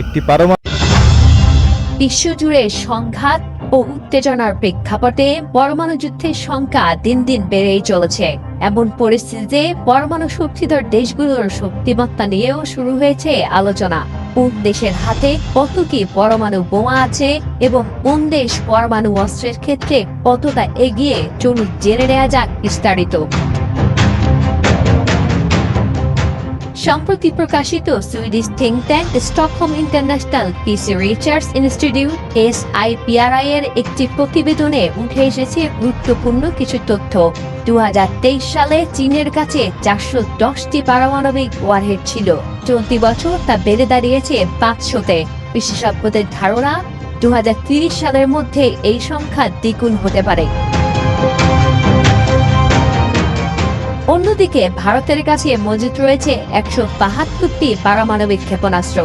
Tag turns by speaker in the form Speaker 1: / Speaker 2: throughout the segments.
Speaker 1: একটি পারমাণবিক
Speaker 2: বিশ্বজুড়ে সংঘাত ও উত্তেজনার প্রেক্ষাপটে পরমাণু যুদ্ধের সংখ্যা দিন দিন বেড়েই চলেছে। এমন পরিস্থিতিতে পরমাণু শক্তিধর দেশগুলোর শক্তিমত্তা নিয়েও শুরু হয়েছে আলোচনা। কোন দেশের হাতে কত কি পরমাণু বোমা আছে এবং কোন দেশ পরমাণু অস্ত্রের ক্ষেত্রে কতটা এগিয়ে চলুন জেনে নেওয়া যাক বিস্তারিত। সম্প্রতি প্রকাশিত Swedish think tank Stockholm International Peace Research Institute S IPRI এর একটি প্রতিবেদনে উঠে এসেছে গুরুত্বপূর্ণ কিছু তথ্য। দু হাজার তেইশ সালে চীনের কাছে চারশো দশটি পারমাণবিক ওয়ারহেড ছিল। চলতি বছর তা বেড়ে দাঁড়িয়েছে পাঁচশোতে। বিশেষজ্ঞদের ধারণা দু সালের মধ্যে এই সংখ্যা দ্বিগুণ হতে পারে। অন্যদিকে ভারতের কাছে মজুদ রয়েছে একশো বাহাত্তরটি পারমাণবিক ক্ষেপণাস্ত্র,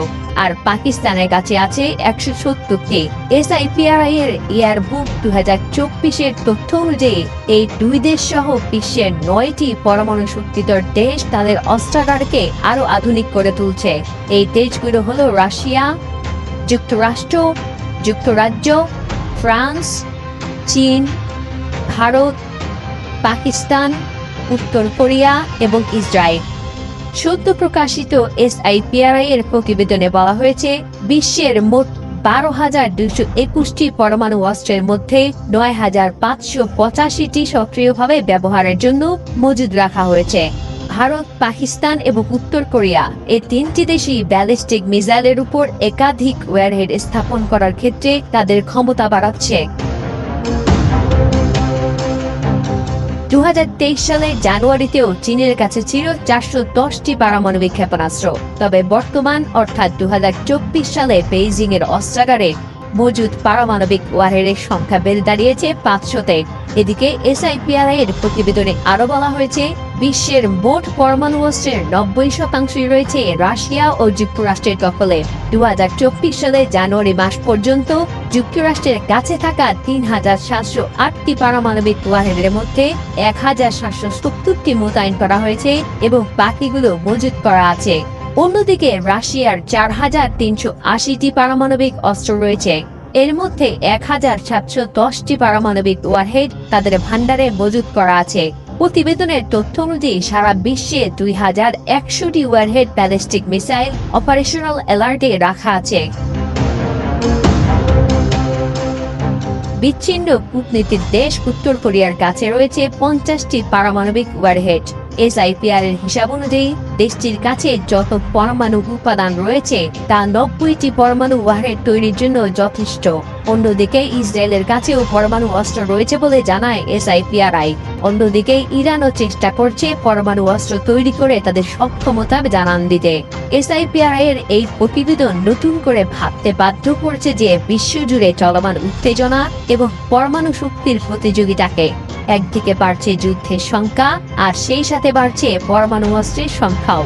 Speaker 2: আর পাকিস্তানের কাছে আছে একশো সত্তরটি। এসআইপিআরআই এর ইয়ার বুক দু হাজার চব্বিশের তথ্য অনুযায়ী, এই দুই দেশ সহ বিশ্বের নয়টি পরমাণু শক্তিধর দেশ তাদের অস্ত্রাগারকে আরও আধুনিক করে তুলছে। এই দেশগুলো হলো রাশিয়া, যুক্তরাষ্ট্র, যুক্তরাজ্য, ফ্রান্স, চীন, ভারত, পাকিস্তান উত্তর কোরিয়া এবং ইসরায়েল। সদ্য প্রকাশিত এসআইপিআরআই এর প্রতিবেদনে বলা হয়েছে, বিশ্বের মোট বারো হাজার দুশো একুশটি পরমাণু অস্ত্রের মধ্যে নয় হাজার পাঁচশো পঁচাশিটি সক্রিয়ভাবে ব্যবহারের জন্য মজুদ রাখা হয়েছে। ভারত, পাকিস্তান এবং উত্তর কোরিয়া এই তিনটি দেশই ব্যালিস্টিক মিসাইলের উপর একাধিক ওয়ারহেড স্থাপন করার ক্ষেত্রে তাদের ক্ষমতা বাড়াচ্ছে। দু সালের জানুয়ারিতেও চীনের কাছে ছিল চারশো দশটি পারমাণবিক ক্ষেপণাস্ত্র। তবে বর্তমান, অর্থাৎ দু হাজার চব্বিশ সালে বেইজিং এর অস্ত্রাগারে মজুদ পারমাণবিক ওয়ারহেডের সংখ্যা বেড়ে দাঁড়িয়েছে পাঁচশোতে। এদিকে এসআইপিআরআই এর প্রতিবেদনে আরও বলা হয়েছে, বিশ্বের মোট পরমাণু অস্ত্রের নব্বই শতাংশই রয়েছে রাশিয়া ও যুক্তরাষ্ট্রের দখলে। দু হাজার চব্বিশ সালে জানুয়ারি মাস পর্যন্ত যুক্তরাষ্ট্রের কাছে থাকা তিন হাজার সাতশো আটটি পারমাণবিক ওয়ারহেডের মধ্যে এক হাজার সাতশো সত্তরটি মোতায়েন করা হয়েছে এবং বাকিগুলো মজুত করা আছে। অন্যদিকে রাশিয়ার চার হাজার তিনশো আশিটি পারমাণবিক অস্ত্র রয়েছে। এর মধ্যে এক হাজার সাতশো দশটি পারমাণবিক ওয়ারহেড তাদের ভান্ডারে মজুত করা আছে। প্রতিবেদনের তথ্য অনুযায়ী সারা বিশ্বে দুই হাজার একশোটি ওয়ারহেড ব্যালিস্টিক মিসাইল অপারেশনাল অ্যালার্টে রাখা আছে। বিচ্ছিন্ন কূটনীতির দেশ উত্তর কোরিয়ার কাছে রয়েছে পঞ্চাশটি পারমাণবিক ওয়ারহেড এসআইপিআর এর হিসাব অনুযায়ী, দেশটির কাছে যত পরমাণু উপাদান রয়েছে, তা নব্বইটি পরমাণু ওয়ারহেড তৈরির জন্য যথেষ্ট। অন্যদিকে ইসরায়েলের কাছেও পরমাণু অস্ত্র রয়েছে বলে জানায় এসআইপিআরআই। অন্যদিকে ইরানও চেষ্টা করছে পরমাণু অস্ত্র তৈরি করে তাদের সক্ষমতা জানান দিতে। এসআইপিআরআই এর এই প্রতিবেদন নতুন করে ভাবতে বাধ্য করছে যে বিশ্বজুড়ে চলমান উত্তেজনা এবং পরমাণু শক্তির প্রতিযোগিতাকে। একদিকে বাড়ছে যুদ্ধের সংখ্যা, আর সেই সাথে বাড়ছে পরমাণু অস্ত্রের সংখ্যাও।